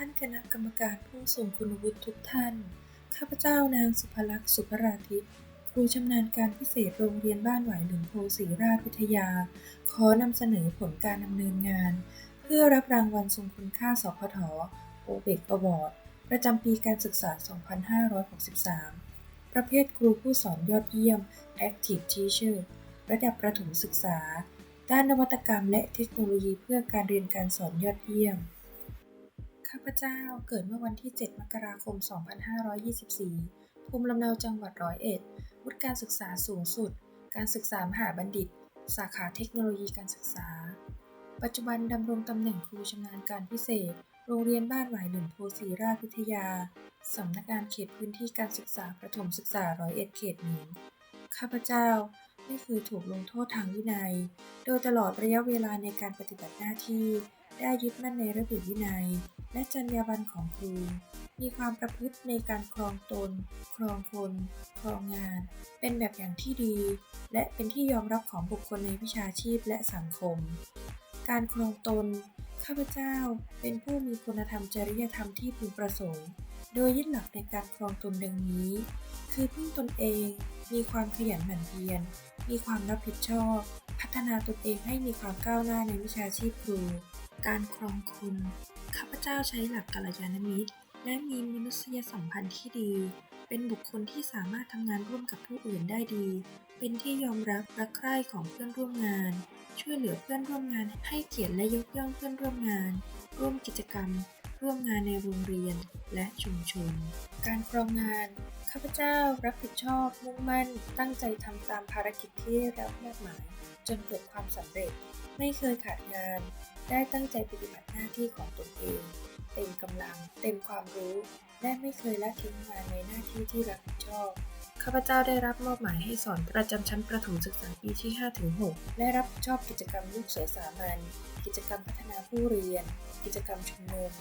ท่านคณะกรรมการผู้ทรงคุณวุฒิทุกท่าน ข้าพเจ้านางสุภลักษณ์สุภราทิพย์ครูชำนาญการพิเศษโรงเรียนบ้านหวายหลุมโพศรีราชวิทยา ขอนำเสนอผลการดำเนินงาน เพื่อรับรางวัลทรงคุณค่าสพทโอเบกอวอร์ดประจำปีการศึกษา 2563 ประเภทครูผู้สอนยอดเยี่ยม Active Teacher ระดับประถมศึกษา ด้านนวัตกรรมและเทคโนโลยีเพื่อการเรียนการสอนยอดเยี่ยม ข้าพเจ้าเกิดเมื่อวันที่ 7 มกราคม 2524 ภูมิลำเนาจังหวัดร้อยเอ็ด วุฒิการศึกษาสูงสุด การศึกษามหาบัณฑิต สาขาเทคโนโลยีการศึกษา ปัจจุบันดำรงตำแหน่งครูชำนาญการพิเศษ โรงเรียนบ้านหวายหนุ่มโพสีราชวิทยา สำนักงานเขตพื้นที่การศึกษาประถมศึกษาร้อยเอ็ดเขตหนึ่ง ข้าพเจ้าไม่เคยถูกลงโทษทางวินัย โดยตลอดระยะเวลาในการปฏิบัติหน้าที่ ได้ยึดมั่นในระเบียบวินัย และจรรยาบรรณของครู มีความประพฤติในการครองตน ครองคน ครองงาน เป็นแบบอย่างที่ดี และเป็นที่ยอมรับของบุคคลในวิชาชีพและสังคม การครองตน ข้าพเจ้าเป็นผู้มีคุณธรรมจริยธรรมที่พึงประสงค์ โดยยึดหลักในการครองตนดังนี้ คือพึ่งตนเอง มีความขยันหมั่นเพียร มีความรับผิดชอบ พัฒนาตนเองให้มีความก้าวหน้าในวิชาชีพครู การครองคุณข้าพเจ้าใช้หลักกัลยาณมิตร และมีมนุษยสัมพันธ์ที่ดี เป็นบุคคลที่สามารถทำงานร่วมกับผู้อื่นได้ดี เป็นที่ยอมรับรักใคร่ของเพื่อนร่วมงาน ช่วยเหลือเพื่อนร่วมงาน ให้เกียรติและยกย่องเพื่อนร่วมงาน ร่วมกิจกรรม ร่วมงานในโรงเรียนและชุมชน การครองงาน ข้าพเจ้ารับผิดชอบ มุ่งมั่น ตั้งใจทำตามภารกิจที่ได้รับมอบหมาย จนเกิดความสำเร็จ ไม่เคยขาดงาน ได้ตั้งใจปฏิบัติหน้าที่ของตนเอง เต็มกำลัง เต็มความรู้ และไม่เคยละทิ้งงานในหน้าที่ที่รับผิดชอบข้าพเจ้าได้รับมอบหมายให้สอนประจำชั้นประถมศึกษาปีที่ 5-6 และรับผิดชอบกิจกรรมลูกเสือสามัญกิจกรรมพัฒนาผู้เรียน กิจกรรมชุมนุม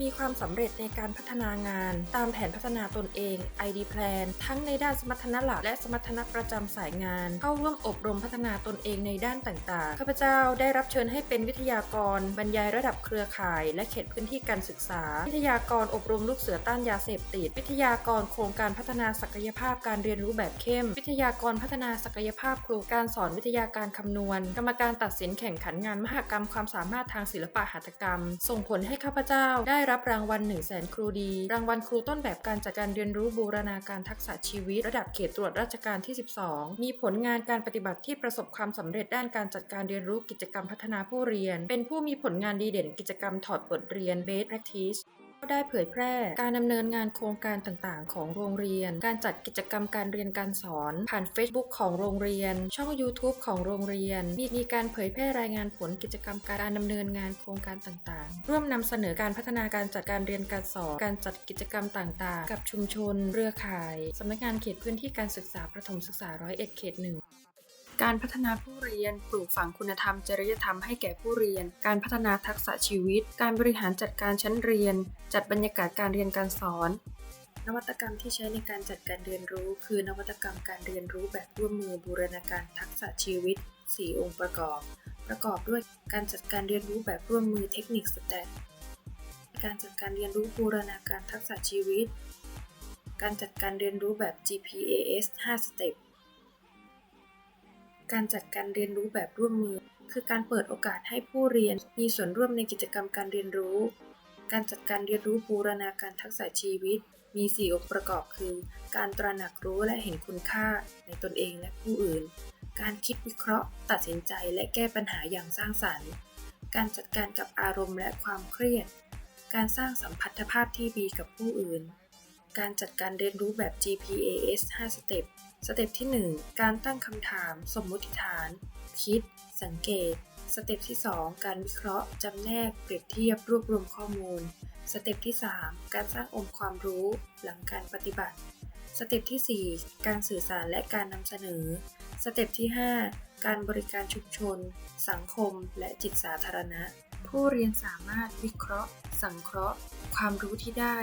มีความสำเร็จในการพัฒนางาน ตามแผนพัฒนาตนเอง ID Plan ทั้งในด้านสมรรถนะหลักและสมรรถนะประจำสายงาน เข้าร่วมอบรมพัฒนาตนเองในด้านต่างๆ ข้าพเจ้าได้รับเชิญให้เป็นวิทยากร บรรยายระดับเครือข่าย และเขตพื้นที่การศึกษา วิทยากรอบรมลูกเสือต้านยาเสพติด วิทยากรโครงการพัฒนาศักยภาพการเรียนรู้แบบเข้ม วิทยากรพัฒนาศักยภาพครูการสอนวิทยาการคำนวณ กรรมการตัดสินแข่งขันงานมหกรรมความสามารถทางศิลปะหัตถกรรม ส่งผลให้ข้าพเจ้าได้รับรางวัล1 0 0 0 0แสนครูดี รางวัลครูต้นแบบการจัดการเรียนรู้บูรณาการทักษะชีวิต ระดับเขตตรวจราชการที่ 12 มีผลงานการปฏิบัติที่ประสบความสำเร็จด้านการจัดการเรียนรู้กิจกรรมพัฒนาผู้เรียน เป็นผู้มีผลงานดีเด่นกิจกรรมถอดบทเรียน Best Practice ได้เผยแพร่ การดำเนินงานโครงการต่างๆ ของโรงเรียน การจัดกิจกรรมการเรียนการสอน ผ่าน Facebook ของโรงเรียน ช่อง YouTube ของโรงเรียน มีมีการเผยแพร่รายงานผลกิจกรรมการดำเนินงานโครงการต่างๆ ร่วมนำเสนอการพัฒนาการจัดการเรียนการสอน การจัดกิจกรรมต่างๆ กับชุมชน เรือข่ายสำนักงานเขตพื้นที่การศึกษาประถมศึกษาร้อยเอ็ดเขตหนึ่ง การพัฒนาผู้เรียน ปลูกฝังคุณธรรม จริยธรรมให้แก่ผู้เรียน การพัฒนาทักษะชีวิต การบริหารจัดการชั้นเรียน จัดบรรยากาศการเรียนการสอน นวัตกรรมที่ใช้ในการจัดการเรียนรู้ คือนวัตกรรมการเรียนรู้แบบร่วมมือบูรณาการทักษะชีวิต 4 องค์ประกอบ ประกอบด้วยการจัดการเรียนรู้แบบร่วมมือเทคนิคสแตทการจัดการเรียนรู้บูรณาการทักษะชีวิต การจัดการเรียนรู้แบบ GPAS 5 สเต็ป การจัดการเรียนรู้แบบร่วมมือ คือการเปิดโอกาสให้ผู้เรียนมีส่วนร่วมในกิจกรรมการเรียนรู้ การจัดการเรียนรู้บูรณาการทักษะชีวิต มี 4 องค์ประกอบคือ การตระหนักรู้และเห็นคุณค่าในตนเองและผู้อื่น การคิดวิเคราะห์ ตัดสินใจและแก้ปัญหาอย่างสร้างสรรค์ การจัดการกับอารมณ์และความเครียด การสร้างสัมพันธภาพที่ดีกับผู้อื่น การจัดการเรียนรู้แบบ GPAS 5 สเต็ป สเต็ปที่ 1 การตั้งคำถาม สมมุติฐาน คิด สังเกต สเต็ปที่ 2 การวิเคราะห์ จำแนก เปรียบเทียบ รวบรวมข้อมูล สเต็ปที่ 3 การสร้างองค์ความรู้ หลังการปฏิบัติ สเต็ปที่ 4 การสื่อสารและการนำเสนอ สเต็ปที่ 5 การบริการชุมชน สังคม และจิตสาธารณะ ผู้เรียนสามารถวิเคราะห์ สังเคราะห์ ความรู้ที่ได้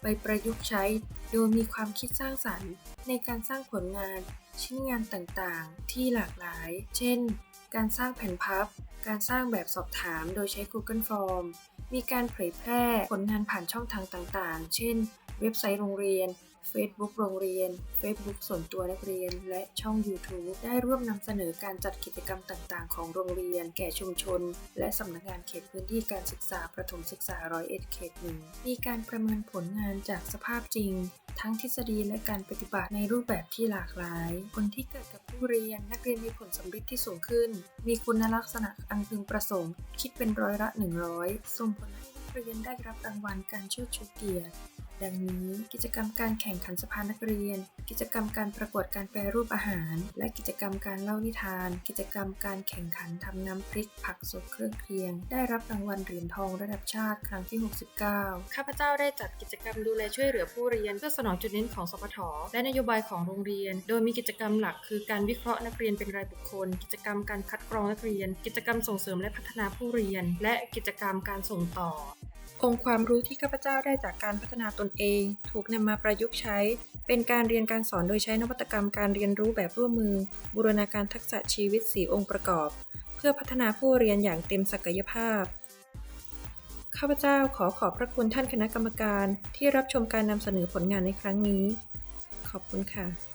ไปประยุกต์ใช้ โดยมีความคิดสร้างสรรค์ ในการสร้างผลงาน ชิ้นงานต่างๆ ที่หลากหลาย เช่น การสร้างแผ่นพับ การสร้างแบบสอบถามโดยใช้ Google Form มีการเผยแพร่ผลงานผ่านช่องทางต่างๆ เช่น เว็บไซต์โรงเรียน Facebook โรงเรียน Facebook ส่วนตัวนักเรียน และช่อง YouTube ได้ร่วมนำเสนอการจัดกิจกรรมต่างๆ ของโรงเรียน แก่ชุมชน และสำนักงานเขตพื้นที่การศึกษาประถมศึกษาร้อยเอ็ดเขตหนึ่งมีการประเมินผลงานจากสภาพจริง ทั้งทฤษฎีและการปฏิบัติในรูปแบบที่หลากหลายผลที่เกิดกับผู้เรียนนักเรียนมีผลสำเร็จที่สูงขึ้น มีคุณลักษณะอันพึงประสงค์ คิดเป็นร้อยละ 100ส่งผลให้นักเรียนได้รับรางวัลการเชิดชูเกียรติ ดังนี้กิจกรรมการแข่งขันสภานักเรียน กิจกรรมการประกวดการแปรรูปอาหาร และกิจกรรมการเล่านิทาน กิจกรรมการแข่งขันทำน้ำพริกผักสดเครื่องเคียง ได้รับรางวัลเหรียญทองระดับชาติครั้งที่ 69 ข้าพเจ้าได้จัดกิจกรรมดูแลช่วยเหลือผู้เรียนเพื่อสนองจุดเน้นของสพทและนโยบายของโรงเรียน โดยมีกิจกรรมหลักคือการวิเคราะห์นักเรียนเป็นรายบุคคล กิจกรรมการคัดกรองนักเรียน กิจกรรมส่งเสริมและพัฒนาผู้เรียน และกิจกรรมการส่งต่อ องค์ความรู้ที่ข้าพเจ้าได้จากการพัฒนาตนเอง ถูกนำมาประยุกต์ใช้ เป็นการเรียนการสอนโดยใช้นวัตกรรมการเรียนรู้แบบร่วมมือ บูรณาการทักษะชีวิต 4 องค์ประกอบ เพื่อพัฒนาผู้เรียนอย่างเต็มศักยภาพ ข้าพเจ้าขอขอบพระคุณท่านคณะกรรมการที่รับชมการนำเสนอผลงานในครั้งนี้ ขอบคุณค่ะ